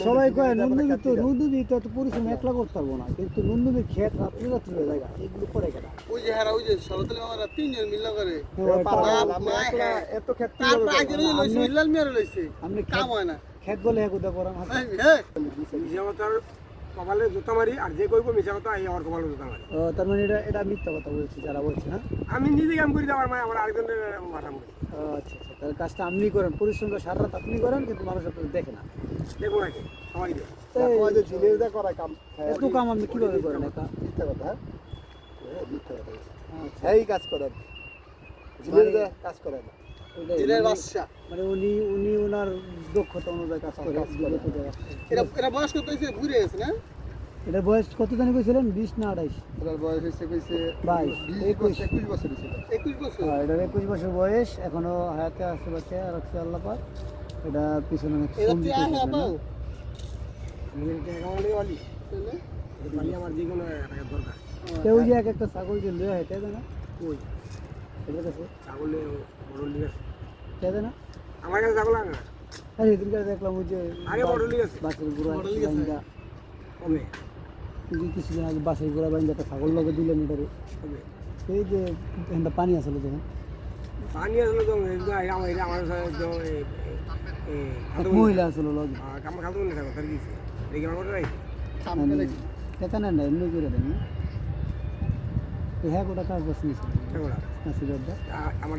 সবাই চিনি কয় দিয়ে নুন আপনারা নদী তো খাচ্ছেন। তো এত পরিশ্রম একলা করতে পারব না কিন্তু নুন ক্ষেত রাত্রি রাত্রি হয়ে যায় এগুলো করে কেনা ওই যে হ্যাঁ ওই যে সরতলে মামারা তিনজন মিল্লা করে। এবার পারব না, বাপ, আমরা মা, একলা হ্যাঁ। এত ক্ষেত কি তারপর করে আগে করব? রয়ে লইছে ইল্লাল মিয়ারে লইছে। আপনি কাম হয় না। ক্ষেত বলে হ্যাঁ কোথা করাম কপালে জুতা মারি আর যে কইব মিশা কথা এই আমার কপালে জুতা মারি। ও, তার মানে এটা এটা মিথ্যা কথা বলছি যারা বলছে না? আমি নিজে কাম করি আমার মা আমার আরেকজনের মাথা মুড়ি আচ্ছা আচ্ছা তাহলে কাজটা আপনি করেন পরিশ্রমটা সারা রাত আপনি করেন কিন্তু মানুষ আপনার দেখে না। দেখো নাকি? সবাই দিয়ে করায় কাম। হ্যাঁ, এত কাম আপনি কীভাবে করেন একা? মিথ্যা কথা, হ্যাঁ? হ্যাঁ, মিথ্যা কথা। আচ্ছা। এই কাজ করেন। দিয়ে কাজ করে না ওটাই, দিনের মানে- বাদশা। মানে উনি উনি ওনার দক্ষতা অনুযায়ী কাজ করে। এরা এরা বয়স কত হয়েছে ঘুরে গেছে না? এটা বয়স কত জানি কইছিলেন? না আঠাইশ? ওনার বয়স হয়েছে কইছে বাইশ, বিশ একুশ। বছর, একুশ। বছর একুশ বছর? হ্যাঁ, এটার বছর বয়স এখনও হায়াতে আছে বাচ্চা রাখছে আল্লাহ পাক এটা পিছনে অনেক এরা সন্ধি তুই আয় করেছে, হ্যাঁ না? পাও আমি এটা একাউন্টে বলি তাহলে? পালি আমার দরকার কেউ যে এক একটা ছাগল যে লয়ে হয় তাই না? কই? এটার কাছে ছাগলে বড় লিগ আছে তাই না। আমার কাছে ছাগল আনা আরে। এদিনকার দেখলাম ওই যে আগে বড় লিগ আছে বাসের গুড়া বড় লিগ আছে। কবে যে কিছুদিন আগে বাসের গুড়া বাইন্দা একটা ছাগল লগে দিলেন এটারে কবে এই যে এখানটা পানি আসলে দেখেন পানি আসলে তো আমার আমার মহিলা আসলে লগে। আমার খালতো না ছাগল তার কিছু দেখি আমার কথা রাখি সামনে দেখি এখানে না এমনি করে দেন হ্যাঁ? গোটা কাজ বাস নিয়েছিল ছাগল নাসির দাদা আমার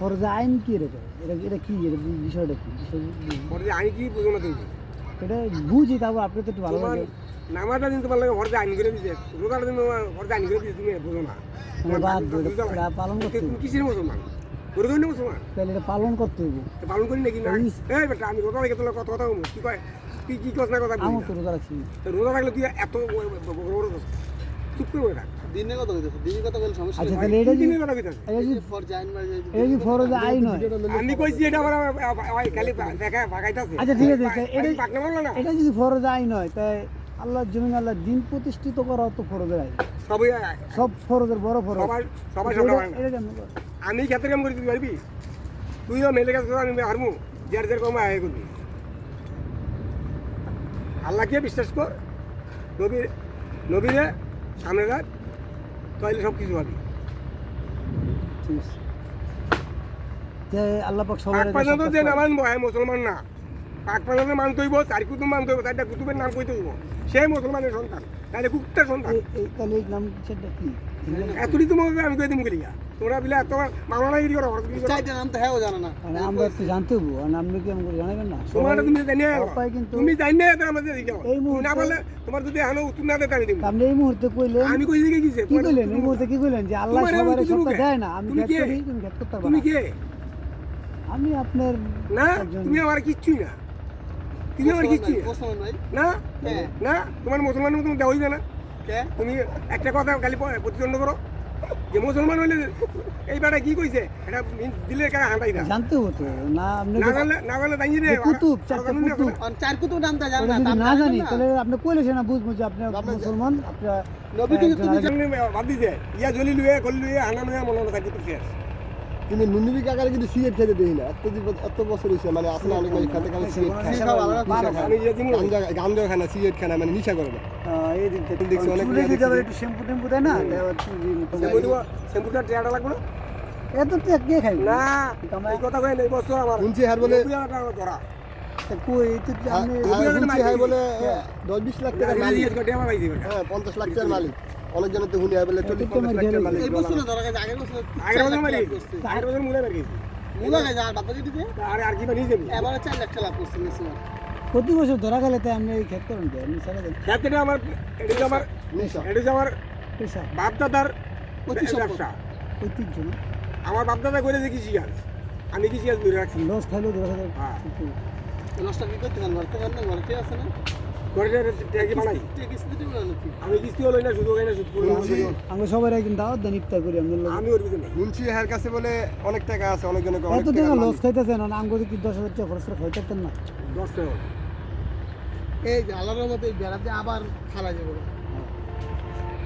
ফরজা আইন কি রে এটা এটা কি? এটা বিষয়টা কি? বুঝি। আইন কি বুঝো না তুমি? এটা বুঝি তারপর আপনি তো একটু ভালো লাগে। নামাজটা দিন তোমার লাগে ফর্জা আইন করে দিছে। রোজাটা দিন তোমার ফর্জা আইন করে দিছে তুমি বুঝো না। এটা-? এটা পালন করতে তুমি কিসের মুসলমান? করে দেবেন মুসলমান? তাহলে এটা পালন করতে হবে পালন করি নাকি না। এই বেটা আমি রোজা রেখে তোলা কথা কথা কি কয়? তুই কি না কথা আমার না। তো রোজা রাখছি। রোজা থাকলে তুই এত বড় বড় কথা চুপ করে বসে থাক। দিনে কত হইতেছে দিনে কত বলে সমস্যা আচ্ছা তাহলে এটা কথা? এটা আমি কইছি এটা আমার ওই খালি দেখা ভাগাইতাছে। আচ্ছা, ঠিক আছে, এটা- পাকনা বলল না? এটা যদি ফরজ আইন হয় তাই আল্লাহ জমিন আল্লাহ দিন প্রতিষ্ঠিত করা তো ফরজের আইন সবাই সব ফরজের বড় ফরজ সবাই সবাই এটা- এটা কেমন আমি ক্ষেত্রে কাম করি তুই পারবি? তুইও মেলে কাজ করে আমি হারমু। যার যার কম আয় করবি। আল্লাহকে বিশ্বাস কর? নবী নবীরে সামনে রাখ তাইলে সব কিছু পাবি মুসলমান না। পাক চার কুতুব চারটা কুতুবের নাম সে মুসলমানের সন্তান তাহলে কুত্তার সন্তান। এই- এই তাহলে নাম কি এতটি তোমাকে আমি কই দিম গেলিয়া তোমরা বিলে এত মামলা গিরি করো চাইটা নাম তো হ্যাঁ জানে না। আমরা একটু জানতে হব আর আপনি কি আমাকে জানাবেন না? তোমার তুমি জানি কিন্তু তুমি জানি না এটা আমাদের দিকে এই তুমি না বলে তোমার যদি উত্তর না আমি দিব। আপনি এই মুহূর্তে কইলেন আমি কই দিকে গিয়েছে কি কইলেন? এই মুহূর্তে কি কইলেন? যে আল্লাহ সবার সত্তা দেয় না আমি তুমি কে? করি তুমি খেত করতে পারবে তুমি না। কে? আমি আপনার না তুমি আমার কিচ্ছুই না। তুমি আমার কিচ্ছুই। না। না। তোমার মুসলমান তুমি দেওয়াই না। তুমি একটা কথা খালি প্রতিদ্বন্দ্ব করো। যে মুসলমান হইলে এই বেটা কি কইছে? এটা দিলে কেন হাঁটাই না জানতে হতো না আপনি না গেলে না গেলে জানি রে কুতুব, চারটা কুতুব। আর চার কুতুব নামটা জানে না না জানে তাহলে আপনি কইলে সে না বুঝব যে আপনি মুসলমান আপনি নবী তুমি তুমি আরেকজন- বাদ দিছে। ইয়া জলি লুয়ে কল লুয়ে হানা লুয়ে মনে থাকি তুই শেষ কিন্তু নুনবি কাকারে কিন্তু সিগারেট খেতে দেই না। এত এত বছর হয়েছে মানে আসলে অনেক মানুষ খাতে খাতে সিগারেট খায় গাঞ্জা খায় না সিগারেট খায় না মানে নিশা করে না। থেকে। দেখছি অনেক একটু শ্যাম্পু টেম্পু দেয় না শ্যাম্পুটা টেয়াটা লাগবে না? এত কে খাইবে না এই কথা কই এই বছর আমার শুনছি হার বলে টাকা আপনি হ্যাঁ। হাই বলে দশ বিশ লাখ টাকার মালিক। করে হ্যাঁ পঞ্চাশ লাখ টাকার মালিক। অনেকজনের তো শুনি হাই বলে চল্লিশ তো পঞ্চাশ লাখ টাকার আমার মালিক এই বছরে ধরা গেছে আগের বছর আগের বছর লাভ করছে। আগের বছর মুলে বের গেছি। মুলা গেছে আর বাতাজি দিতে আর আর কি বানিয়ে যাবি? এবারে চার লাখ লাভ করছে ম্যাক্সিমাম প্রতি বছর ধরা গেলে তাই আপনি এই খেত করেন কি সারা দিন। খেতে আমার এটা হচ্ছে আমার এটা আমার পেশা। বাপ দাদার সম্পদ। ব্যবসা। ঐতিহ্য না? আমার বাপ দাদা করে দেখি শিয়াল। আমি কিছু আজ ধরে রাখছি? লস খাইলেও দশ হাজার হ্যাঁ। নষ্ট কি করতে পারেন ঘরতে পারেন না ঘরে কে আছে না? ঘরে ট্যাগি বানাই। কে কিস্তি দিবে না নাকি আমি কিস্তি হলো না শুধু না। শুধু করে সবাই একদিন দাওয়াত দেন ইফতার করি আমাদের আমি ওর ভিতরে নাই মুন্সি কাছে বলে অনেক টাকা আছে অনেকজনে কয় অনেক এত টাকা টাকা লস খাইতেছেন না আমগো কি দশ হাজার টাকা খরচ করে খাইতেন না। দশ টাকা। এই যে আল্লাহর মতো এই বেড়াতে আবার খালা যাবে।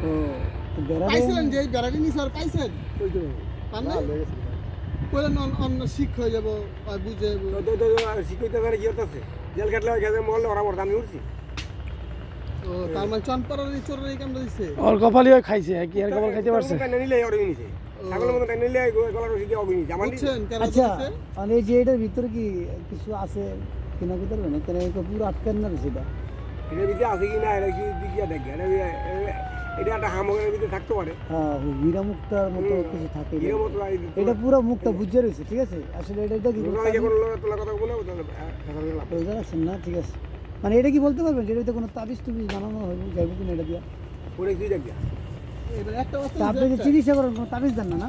তো বেড়া পাইছিলেন যে এই বেড়াটি নিছে পাইছেন? ওই তো। পান না কইলেন অন- অন্য শিখ হয়ে যাব বুঝে যাব। তো- তো- তো- তো শিক্ষিত কি হতেছে জেল কাটলে গেছে মরলে ওরা উঠছি তার মানে চনপাড়ার এই চোরের এই কামটা দিছে? ওর কপালই খাইছে কি আর কপাল খাইতে পারছে? টাইনে নিলে ওরে নিছে? ছাগলের মতো টাইনে নিলে গলার রশি দিয়ে অগিনি আমার নিছে আচ্ছা মানে এই যে এটার ভিতরে কি কিছু আছে কিনা কি পারবেন? কেন এটা পুরো আটকান না সেটা এটা ভিতরে আছে কি না এটা কি দিকিয়া দেখে? এটা এটা একটা হামগের ভিতরে থাকতে পারে। হ্যাঁ হীরা মুক্তার মতো কিছু থাকে এটা। মতো এই- এটা পুরো মুক্তা বুঝে রয়েছে ঠিক আছে? আসলে এটা এটা কি কোনো তোলা কথা বলে যাচ্ছে না ঠিক আছে। মানে এটা কি বলতে পারবেন যে এটাতে কোনো তাবিজ তুবিজ বানানো হবে যাইব কিনা এটা দিয়া। দেখ এবার একটা আপনি যে চিকিৎসা করেন কোনো তাবিজ দেন না না?